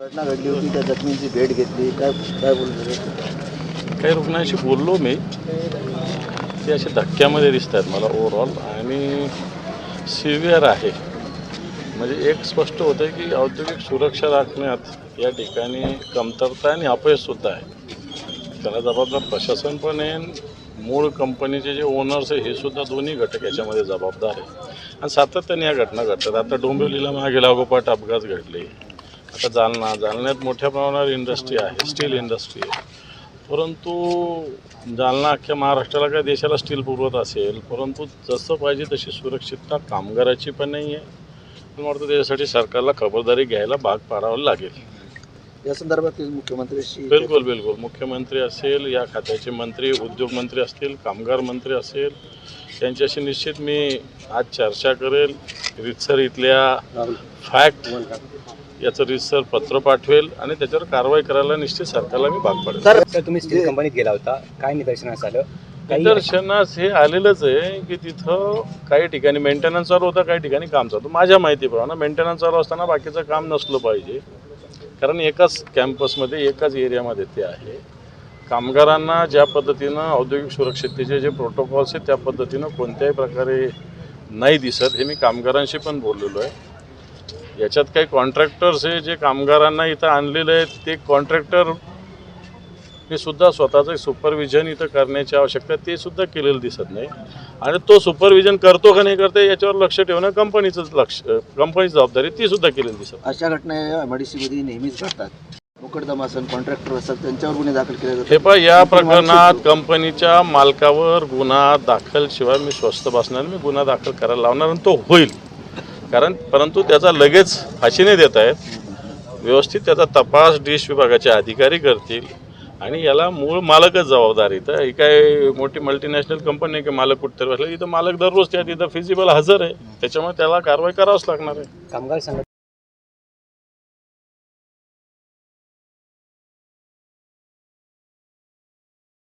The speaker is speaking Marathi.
घटना घडली होती त्या जखमींची भेट घेतली. काय काय बोलतो काही रुग्णांशी बोललो मी. ते असे धक्क्यामध्ये दिसत आहेत मला ओव्हरऑल आणि सिव्हिअर आहे. म्हणजे एक स्पष्ट होतं की औद्योगिक सुरक्षा राखण्यात या ठिकाणी कमतरता आणि अपयशसुद्धा आहे. त्याला जबाबदार प्रशासन पण आहे मूळ कंपनीचे जे ओनर्स आहे हे सुद्धा दोन्ही घटक याच्यामध्ये जबाबदार आहे आणि सातत्याने या घटना घडतात. आता डोंबिवलीला मागे लागोपाठ अपघात घडले. आता जालना जालन्यात मोठ्या प्रमाणावर इंडस्ट्री आहे स्टील इंडस्ट्री आहे. परंतु जालना अख्ख्या महाराष्ट्राला काय देशाला स्टील पुरवत असेल परंतु जसं पाहिजे तशी सुरक्षितता कामगाराची पण नाही आहे मला वाटतं त्याच्यासाठी सरकारला खबरदारी घ्यायला भाग पाडावं लागेल. या संदर्भात मुख्यमंत्र्यांशी बिलकुल बिलकुल. मुख्यमंत्री असेल या खात्याचे मंत्री उद्योग मंत्री असतील कामगार मंत्री असेल त्यांच्याशी निश्चित मी आज चर्चा करेल. रितसर इथल्या फॅक्ट याचं रितसर पत्र पाठवेल आणि त्याच्यावर कारवाई करायला निश्चित सरकारला मी भाग पाडेल. सर सर तुम्ही स्टील कंपनीत गेला होता. काय निदर्शनास आलं? काही निदर्शनास हे आलेलंच आहे की तिथं काही ठिकाणी मेंटेनन्स चालू होता काही ठिकाणी काम चालू होतं. माझ्या माहितीप्रमाणे मेंटेनन्स चालू असताना बाकीचं काम नसलं पाहिजे. कारण एकाच कॅम्पसमध्ये एकाच एरियामध्ये ते आहे. कामगारांना ज्या पद्धतीनं औद्योगिक सुरक्षिततेचे जे प्रोटोकॉल्स आहेत त्या पद्धतीनं कोणत्याही प्रकारे नाही दिसत हे मी कामगारांशी पण बोललेलो आहे. याच्यात काही कॉन्ट्रॅक्टर्स आहे जे कामगारांना इथं आणलेले आहेत ते कॉन्ट्रॅक्टर मी सुद्धा स्वतःचं सुपरविजन इथं करण्याची आवश्यकता ते सुद्धा केलेलं दिसत नाही. आणि तो सुपरविजन करतो का नाही करतो याच्यावर लक्ष ठेवणं कंपनीचंच लक्ष कंपनीची जबाबदारी ती सुद्धा केलेली दिसत अशा घटना या एमआयडीसी मध्ये नेहमीच घडतात. मुकदमा असेल कॉन्ट्रॅक्टर असेल त्यांच्यावर गुन्हे दाखल केले हे जातात पहा या प्रकरणात कंपनीच्या मालकावर गुन्हा दाखल शिवाय मी स्वस्त बसणार मी गुन्हा दाखल करायला लावणार आणि तो होईल. कारण परंतु त्याचा लगेच फाशीने देत आहेत. व्यवस्थित त्याचा तपास डिश विभागाचे अधिकारी करतील. आणि याला मूळ मालकच जबाबदार इथं ही काय मोठी मल्टीनॅशनल कंपनी आहे की मालक कुठतरी बसला. इथं मालक दररोज त्या तिथं फिजिबल हजर आहे. त्याच्यामुळे त्याला कारवाई करावंच लागणार आहे. कामगार